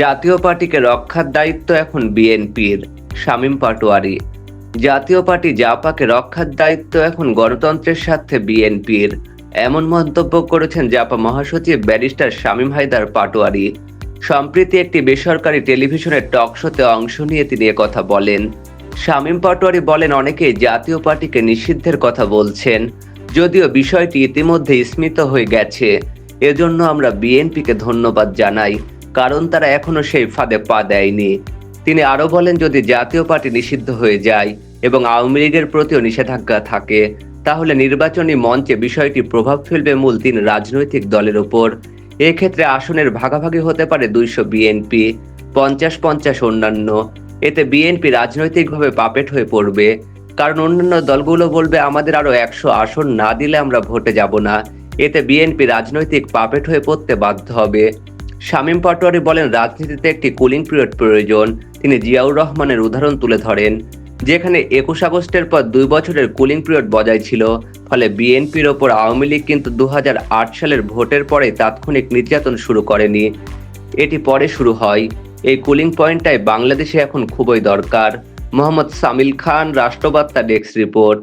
জাতীয় পার্টিকে রক্ষার দায়িত্ব এখন বিএনপির, শামীম পাটোয়ারি। জাতীয় পার্টি জাপাকে রক্ষার দায়িত্ব এখন গণতন্ত্রের স্বার্থে বিএনপির, এমন মন্তব্য করেছেন জাপা মহাসচিব ব্যারিস্টার শামীম হায়দার পাটোয়ারি। সম্প্রতি একটি বেসরকারি টেলিভিশনের টক শোতে অংশ নিয়ে তিনি কথা বলেন। শামীম পাটোয়ারি বলেন, অনেকেই জাতীয় পার্টিকে নিষিদ্ধের কথা বলছেন, যদিও বিষয়টি ইতিমধ্যে স্মিত হয়ে গেছে। এজন্য আমরা বিএনপিকে ধন্যবাদ জানাই। কারণ তারা এখনও সেই ফাঁদে পা দেয়নি। তিনি আরও বলেন, যদি জাতীয় পার্টি নিষিদ্ধ হয়ে যায় এবং আওয়ামী লীগের প্রতিও নিষেধাজ্ঞা থাকে, তাহলে নির্বাচনী মঞ্চে বিষয়টি প্রভাব ফেলবে মূল তিন রাজনৈতিক দলের উপর এক্ষেত্রে আসনের ভাগাভাগি হতে পারে দুইশো বিএনপি, পঞ্চাশ পঞ্চাশ অন্যান্য। এতে বিএনপি রাজনৈতিকভাবে পাপেট হয়ে পড়বে। কারণ অন্যান্য দলগুলো বলবে, আমাদের আরও একশো আসন না দিলে আমরা ভোটে যাব না। এতে বিএনপি রাজনৈতিক পাপেট হয়ে পড়তে বাধ্য হবে। শামীম পাটোয়ারি বলেন, রাজনীতিতে একটি কুলিং পিরিয়ড প্রয়োজন। তিনি জিয়াউর রহমানের উদাহরণ তুলে ধরেন, যেখানে একুশ আগস্টের পর দুই বছরের কুলিং পিরিয়ড বজায় ছিল। ফলে বিএনপির ওপর আওয়ামী লীগ কিন্তু দু হাজার আট সালের ভোটের পরে তাৎক্ষণিক নির্যাতন শুরু করেনি। এটি পরে শুরু হয়। এই কুলিং পয়েন্টটাই বাংলাদেশে এখন খুবই দরকার। মোহাম্মদ সামিল খান রাষ্ট্রবার্তা ডেস্ক রিপোর্ট।